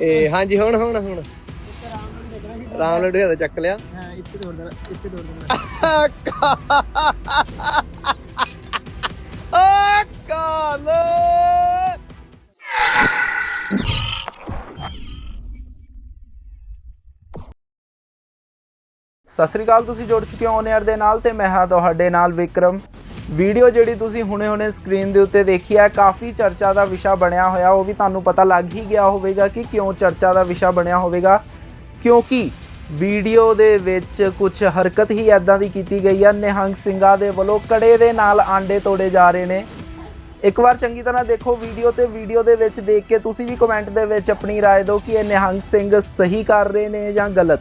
ਇਹ ਹਾਂਜੀ ਹੁਣ ਹੁਣ ਹੁਣ। ਰਾਮ ਲੱਡੂ ਹੱਥ ਚੱਕ ਲਿਆ। ਹਾਂ ਇੱਥੇ ਦੇਣਾ ਇੱਥੇ ਦੇਣਾ ਆ ਕਾਲ! ਸਤਿ ਸ੍ਰੀ ਅਕਾਲ ਤੁਸੀਂ ਜੁੜ ਚੁੱਕੇ ਹੋ ਔਨ 에ਅਰ ਦੇ ਨਾਲ ਤੇ ਮੈਂ ਹਾਂ ਤੁਹਾਡੇ ਨਾਲ ਵਿਕਰਮ। ਵੀਡੀਓ ਜਿਹੜੀ ਤੁਸੀਂ ਹੁਣੇ-ਹੁਣੇ ਸਕਰੀਨ ਦੇ ਉੱਤੇ ਦੇਖੀ ਹੈ ਕਾਫੀ ਚਰਚਾ ਦਾ ਵਿਸ਼ਾ ਬਣਿਆ ਹੋਇਆ ਉਹ ਵੀ ਤੁਹਾਨੂੰ ਪਤਾ ਲੱਗ ਹੀ ਗਿਆ ਹੋਵੇਗਾ ਕਿ ਕਿਉਂ ਚਰਚਾ ਦਾ ਵਿਸ਼ਾ ਬਣਿਆ ਹੋਵੇਗਾ ਕਿਉਂਕਿ ਵੀਡੀਓ ਦੇ ਵਿੱਚ ਕੁਝ ਹਰਕਤ ਹੀ ਐਦਾਂ ਦੀ ਕੀਤੀ ਗਈ ਹੈ ਨਿਹੰਗ ਸਿੰਘਾਂ ਦੇ ਵੱਲੋਂ ਕੜੇ ਦੇ ਨਾਲ ਆਂਡੇ ਤੋੜੇ ਜਾ ਰਹੇ ਨੇ ਇੱਕ ਵਾਰ ਚੰਗੀ ਤਰ੍ਹਾਂ ਦੇਖੋ ਵੀਡੀਓ ਤੇ ਵੀਡੀਓ ਦੇ ਵਿੱਚ ਦੇਖ ਕੇ ਤੁਸੀਂ ਵੀ ਕਮੈਂਟ ਦੇ ਵਿੱਚ ਆਪਣੀ رائے ਦਿਓ ਕਿ ਇਹ ਨਿਹੰਗ ਸਿੰਘ ਸਹੀ ਕਰ ਰਹੇ ਨੇ ਜਾਂ ਗਲਤ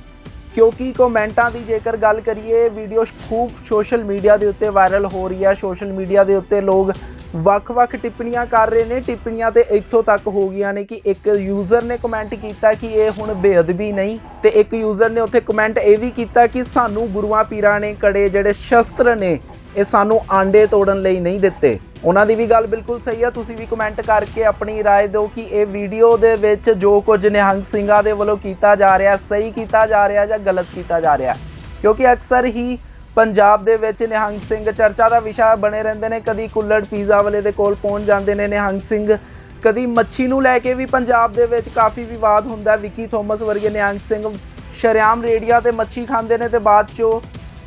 ਕਿਉਂਕਿ ਕਮੈਂਟਾਂ ਦੀ ਜੇਕਰ ਗੱਲ ਕਰੀਏ ਵੀਡੀਓ ਖੂਬ ਸੋਸ਼ਲ ਮੀਡੀਆ ਦੇ ਉੱਤੇ ਵਾਇਰਲ ਹੋ ਰਹੀ ਹੈ। ਸੋਸ਼ਲ ਮੀਡੀਆ ਦੇ ਉੱਤੇ ਲੋਕ ਵੱਖ-ਵੱਖ ਟਿੱਪਣੀਆਂ ਕਰ ਰਹੇ ਨੇ। ਟਿੱਪਣੀਆਂ ਤੇ ਇੱਥੋਂ ਤੱਕ ਹੋ ਗਈਆਂ ਨੇ ਕਿ ਇੱਕ ਯੂਜ਼ਰ ਨੇ ਕਮੈਂਟ ਕੀਤਾ ਕਿ ਇਹ ਹੁਣ ਬੇਅਦਬੀ ਨਹੀਂ ਤੇ ਇੱਕ ਯੂਜ਼ਰ ਨੇ ਉੱਥੇ ਕਮੈਂਟ ਇਹ ਵੀ ਕੀਤਾ ਕਿ ਸਾਨੂੰ ਗੁਰੂਆਂ ਪੀਰਾਂ ਨੇ ਕੜੇ ਜਿਹੜੇ ਸ਼ਸਤਰ ਨੇ, ਇਹ ਸਾਨੂੰ ਆਂਡੇ ਤੋੜਨ ਲਈ ਨਹੀਂ ਦਿੱਤੇ। ਉਹਨਾਂ ਦੀ ਵੀ ਗੱਲ ਬਿਲਕੁਲ ਸਹੀ ਹੈ ਤੁਸੀਂ ਵੀ ਕਮੈਂਟ ਕਰਕੇ ਆਪਣੀ رائے ਦਿਓ ਕਿ ਇਹ ਵੀਡੀਓ ਦੇ ਵਿੱਚ ਜੋ ਕੁਝ ਨਿਹੰਗ ਸਿੰਘਾਂ ਦੇ ਵੱਲੋਂ ਕੀਤਾ ਜਾ ਰਿਹਾ ਸਹੀ ਕੀਤਾ ਜਾ ਰਿਹਾ ਜਾਂ ਗਲਤ ਕੀਤਾ ਜਾ ਰਿਹਾ ਕਿਉਂਕਿ ਅਕਸਰ ਹੀ ਪੰਜਾਬ ਦੇ ਵਿੱਚ ਨਿਹੰਗ ਸਿੰਘ ਚਰਚਾ ਦਾ ਵਿਸ਼ਾ ਬਣੇ ਰਹਿੰਦੇ ਨੇ ਕਦੀ ਕੁੱਲੜ ਪੀਜ਼ਾ ਵਾਲੇ ਦੇ ਕੋਲ ਪਹੁੰਚ ਜਾਂਦੇ ਨੇ ਨਿਹੰਗ ਸਿੰਘ ਕਦੀ ਮੱਛੀ ਨੂੰ ਲੈ ਕੇ ਵੀ ਪੰਜਾਬ ਦੇ ਵਿੱਚ ਕਾਫੀ ਵਿਵਾਦ ਹੁੰਦਾ ਹੈ। ਵਿੱਕੀ ਥੋਮਸ ਵਰਗੇ ਨਿਹੰਗ ਸਿੰਘ ਸ਼ਰਿਆਮ ਰੇੜੀਆਂ ਤੇ ਮੱਛੀ ਖਾਂਦੇ ਨੇ ਤੇ ਬਾਅਦ ਚੋਂ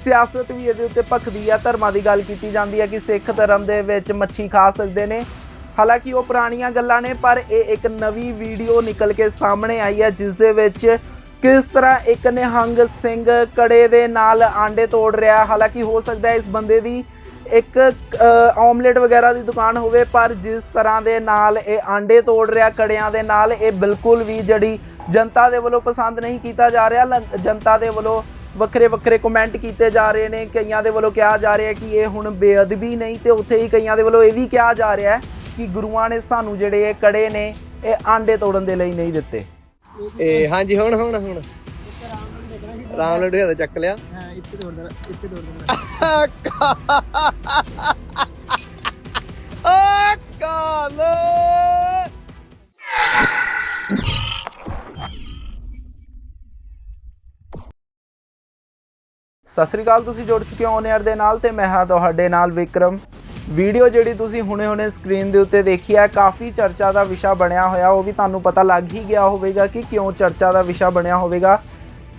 ਸਿਆਸਤ ਵੀ ਇਹਦੇ ਉੱਤੇ ਭਖਦੀ ਆ, ਧਰਮਾਂ ਦੀ ਗੱਲ ਕੀਤੀ ਜਾਂਦੀ ਹੈ ਕਿ ਸਿੱਖ ਧਰਮ ਦੇ ਵਿੱਚ ਮੱਛੀ ਖਾ ਸਕਦੇ ਨੇ। ਹਾਲਾਂਕਿ ਉਹ ਪੁਰਾਣੀਆਂ ਗੱਲਾਂ ਨੇ, ਪਰ ਇਹ ਇੱਕ ਨਵੀਂ ਵੀਡੀਓ ਨਿਕਲ ਕੇ ਸਾਹਮਣੇ ਆਈ ਹੈ ਜਿਸ ਦੇ ਵਿੱਚ ਕਿਸ ਤਰ੍ਹਾਂ ਇੱਕ ਨਿਹੰਗ ਸਿੰਘ ਕੜੇ ਦੇ ਨਾਲ ਆਂਡੇ ਤੋੜ ਰਿਹਾ। ਹਾਲਾਂਕਿ ਹੋ ਸਕਦਾ ਇਸ ਬੰਦੇ ਦੀ ਇੱਕ ਆਮਲੇਟ ਵਗੈਰਾ ਦੀ ਦੁਕਾਨ ਹੋਵੇ, ਪਰ ਜਿਸ ਤਰ੍ਹਾਂ ਦੇ ਨਾਲ ਇਹ ਆਂਡੇ ਤੋੜ ਰਿਹਾ, ਕੜਿਆਂ ਦੇ ਨਾਲ, ਇਹ ਬਿਲਕੁਲ ਵੀ ਜਿਹੜੀ ਜਨਤਾ ਦੇ ਵੱਲੋਂ ਪਸੰਦ ਨਹੀਂ ਕੀਤਾ ਜਾ ਰਿਹਾ। ਲ- ਜਨਤਾ ਦੇ ਵੱਲੋਂ ਵੱਖਰੇ ਵੱਖਰੇ ਕਮੈਂਟ ਕੀਤੇ ਜਾ ਰਹੇ ਨੇ ਕਈਆਂ ਦੇ ਵੱਲੋਂ ਕਿਹਾ ਜਾ ਰਿਹਾ ਹੈ ਕਿ ਇਹ ਹੁਣ ਬੇਅਦਬੀ ਨਹੀਂ ਤੇ ਉੱਥੇ ਹੀ ਕਈਆਂ ਦੇ ਵੱਲੋਂ ਇਹ ਵੀ ਕਿਹਾ ਜਾ ਰਿਹਾ ਹੈ ਕਿ ਗੁਰੂਆਂ ਨੇ ਸਾਨੂੰ ਜਿਹੜੇ ਇਹ ਕੜੇ ਨੇ ਇਹ ਆਂਡੇ ਤੋੜਨ ਦੇ ਲਈ ਨਹੀਂ ਦਿੱਤੇ। ਇਹ ਹਾਂਜੀ ਹੁਣ ਹੁਣ ਹੁਣ। ਇੱਕ ਆਰਾਮ ਨਾਲ ਦੇਖਣਾ ਸੀ ਰਾਮ ਲੱਡੂ ਹੱਥ ਚੱਕ ਲਿਆ। ਹਾਂ ਇੱਥੇ ਤੋੜ ਇੱਥੇ ਤੋੜ ਸਤਿ ਸ੍ਰੀ ਅਕਾਲ, ਤੁਸੀਂ ਜੁੜ ਚੁੱਕੇ ਹੋ ਔਨਰ ਦੇ ਨਾਲ ਤੇ ਮੈਂ ਹਾਂ ਤੁਹਾਡੇ ਨਾਲ ਵਿਕਰਮ। ਵੀਡੀਓ ਜਿਹੜੀ ਤੁਸੀਂ ਹੁਣੇ-ਹੁਣੇ ਸਕਰੀਨ ਦੇ ਉੱਤੇ ਦੇਖੀ ਹੈ, ਕਾਫੀ ਚਰਚਾ ਦਾ ਵਿਸ਼ਾ ਬਣਿਆ ਹੋਇਆ, ਉਹ ਵੀ ਤੁਹਾਨੂੰ ਪਤਾ ਲੱਗ ਹੀ ਗਿਆ ਹੋਵੇਗਾ ਕਿ ਕਿਉਂ ਚਰਚਾ ਦਾ ਵਿਸ਼ਾ ਬਣਿਆ ਹੋਵੇਗਾ।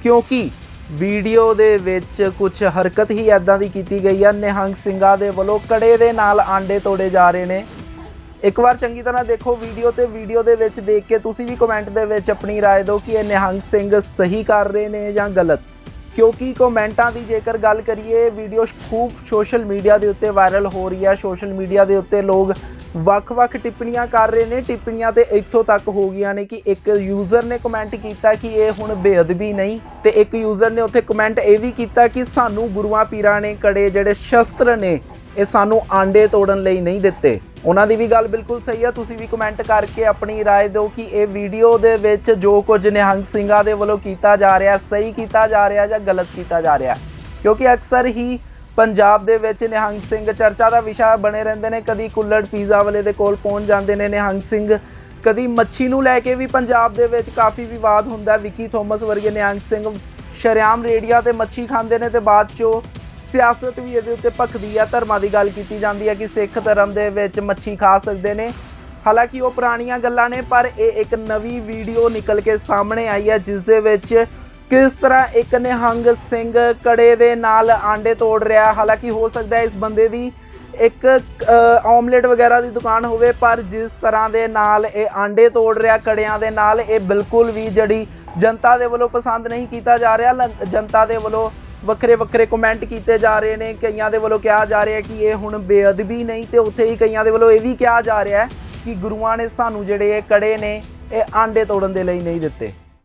ਕਿਉਂਕਿ ਵੀਡੀਓ ਦੇ ਵਿੱਚ ਕੁਝ ਹਰਕਤ ਹੀ ਐਦਾਂ ਦੀ ਕੀਤੀ ਗਈ ਹੈ, ਨਿਹੰਗ ਸਿੰਘਾਂ ਦੇ ਵੱਲੋਂ ਕੜੇ ਦੇ ਨਾਲ ਆਂਡੇ ਤੋੜੇ ਜਾ ਰਹੇ ਨੇ। ਇੱਕ ਵਾਰ ਚੰਗੀ ਤਰ੍ਹਾਂ ਦੇਖੋ ਵੀਡੀਓ ਤੇ, ਵੀਡੀਓ ਦੇ ਵਿੱਚ ਦੇਖ ਕੇ ਤੁਸੀਂ ਵੀ ਕਮੈਂਟ ਦੇ ਵਿੱਚ ਆਪਣੀ رائے ਦਿਓ ਕਿ ਇਹ ਨਿਹੰਗ ਸਿੰਘ ਸਹੀ ਕਰ ਰਹੇ ਨੇ ਜਾਂ ਗਲਤ। ਕਿਉਂਕਿ ਕਮੈਂਟਾਂ ਦੀ ਜੇਕਰ ਗੱਲ ਕਰੀਏ ਵੀਡੀਓ ਖੂਬ ਸੋਸ਼ਲ ਮੀਡੀਆ ਦੇ ਉੱਤੇ ਵਾਇਰਲ ਹੋ ਰਹੀ ਹੈ। ਸੋਸ਼ਲ ਮੀਡੀਆ ਦੇ ਉੱਤੇ ਲੋਕ ਵੱਖ-ਵੱਖ ਟਿੱਪਣੀਆਂ ਕਰ ਰਹੇ ਨੇ। ਟਿੱਪਣੀਆਂ ਤੇ ਇੱਥੋਂ ਤੱਕ ਹੋ ਗਈਆਂ ਨੇ ਕਿ ਇੱਕ ਯੂਜ਼ਰ ਨੇ ਕਮੈਂਟ ਕੀਤਾ ਕਿ ਇਹ ਹੁਣ ਬੇਅਦਬੀ ਨਹੀਂ ਤੇ ਇੱਕ ਯੂਜ਼ਰ ਨੇ ਉੱਥੇ ਕਮੈਂਟ ਇਹ ਵੀ ਕੀਤਾ ਕਿ ਸਾਨੂੰ ਗੁਰੂਆਂ ਪੀਰਾਂ ਨੇ ਕੜੇ ਜਿਹੜੇ ਸ਼ਸਤਰ ਨੇ, ਇਹ ਸਾਨੂੰ ਆਂਡੇ ਤੋੜਨ ਲਈ ਨਹੀਂ ਦਿੱਤੇ। ਉਹਨਾਂ ਦੀ ਵੀ ਗੱਲ ਬਿਲਕੁਲ ਸਹੀ ਹੈ ਤੁਸੀਂ ਵੀ ਕਮੈਂਟ ਕਰਕੇ ਆਪਣੀ رائے ਦਿਓ ਕਿ ਇਹ ਵੀਡੀਓ ਦੇ ਵਿੱਚ ਜੋ ਕੁਝ ਨਿਹੰਗ ਸਿੰਘਾਂ ਦੇ ਵੱਲੋਂ ਕੀਤਾ ਜਾ ਰਿਹਾ ਸਹੀ ਕੀਤਾ ਜਾ ਰਿਹਾ ਜਾਂ ਗਲਤ ਕੀਤਾ ਜਾ ਰਿਹਾ ਕਿਉਂਕਿ ਅਕਸਰ ਹੀ ਪੰਜਾਬ ਦੇ ਵਿੱਚ ਨਿਹੰਗ ਸਿੰਘ ਚਰਚਾ ਦਾ ਵਿਸ਼ਾ ਬਣੇ ਰਹਿੰਦੇ ਨੇ ਕਦੀ ਕੁੱਲੜ ਪੀਜ਼ਾ ਵਾਲੇ ਦੇ ਕੋਲ ਪਹੁੰਚ ਜਾਂਦੇ ਨੇ ਨਿਹੰਗ ਸਿੰਘ ਕਦੀ ਮੱਛੀ ਨੂੰ ਲੈ ਕੇ ਵੀ ਪੰਜਾਬ ਦੇ ਵਿੱਚ ਕਾਫੀ ਵਿਵਾਦ ਹੁੰਦਾ ਹੈ। ਵਿੱਕੀ ਥੋਮਸ ਵਰਗੇ ਨਿਹੰਗ ਸਿੰਘ ਸ਼ਰਿਆਮ ਰੇੜੀਆਂ ਤੇ ਮੱਛੀ ਖਾਂਦੇ ਨੇ ਤੇ ਬਾਅਦ ਚੋਂ ਸਿਆਸਤ ਵੀ ਇਹਦੇ ਉੱਤੇ ਭਖਦੀ ਆ ਧਰਮਾਂ ਦੀ ਗੱਲ ਕੀਤੀ ਜਾਂਦੀ ਹੈ ਕਿ ਸਿੱਖ ਧਰਮ ਦੇ ਵਿੱਚ ਮੱਛੀ ਖਾ ਸਕਦੇ ਨੇ। ਹਾਲਾਂਕਿ ਉਹ ਪੁਰਾਣੀਆਂ ਗੱਲਾਂ ਨੇ ਪਰ ਇਹ ਇੱਕ ਨਵੀਂ ਵੀਡੀਓ ਨਿਕਲ ਕੇ ਸਾਹਮਣੇ ਆਈ ਹੈ ਜਿਸ ਦੇ ਵਿੱਚ ਕਿਸ ਤਰ੍ਹਾਂ ਇੱਕ ਨਿਹੰਗ ਸਿੰਘ ਕੜੇ ਦੇ ਨਾਲ ਆਂਡੇ ਤੋੜ ਰਿਹਾ। ਹਾਲਾਂਕਿ ਹੋ ਸਕਦਾ ਹੈ ਇਸ ਬੰਦੇ ਦੀ ਇੱਕ ਅ, ਆਮਲੇਟ ਵਗੈਰਾ ਦੀ ਦੁਕਾਨ ਹੋਵੇ ਪਰ ਜਿਸ ਤਰ੍ਹਾਂ ਦੇ ਨਾਲ ਇਹ ਆਂਡੇ ਤੋੜ ਰਿਹਾ ਕੜਿਆਂ ਦੇ ਨਾਲ ਇਹ ਬਿਲਕੁਲ ਵੀ ਜਿਹੜੀ ਜਨਤਾ ਦੇ ਵੱਲੋਂ ਪਸੰਦ ਨਹੀਂ ਕੀਤਾ ਜਾ ਰਿਹਾ। ਲ- ਜਨਤਾ ਦੇ ਵੱਲੋਂ ਵੱਖਰੇ ਵੱਖਰੇ ਕਮੈਂਟ ਕੀਤੇ ਜਾ ਰਹੇ ਨੇ, ਕਈਆਂ ਦੇ ਵੱਲੋਂ ਕਿਹਾ ਜਾ ਰਿਹਾ ਕਿ ਇਹ ਹੁਣ ਬੇਅਦਬੀ ਨਹੀਂ ਤੇ ਉੱਥੇ ਹੀ ਕਈਆਂ ਦੇ ਵੱਲੋਂ ਇਹ ਵੀ ਕਿਹਾ ਜਾ ਰਿਹਾ ਕਿ ਗੁਰੂਆਂ ਨੇ ਸਾਨੂੰ ਜਿਹੜੇ ਇਹ ਕੜੇ ਨੇ, ਇਹ ਆਂਡੇ ਤੋੜਨ ਦੇ ਲਈ ਨਹੀਂ ਦਿੱਤੇ।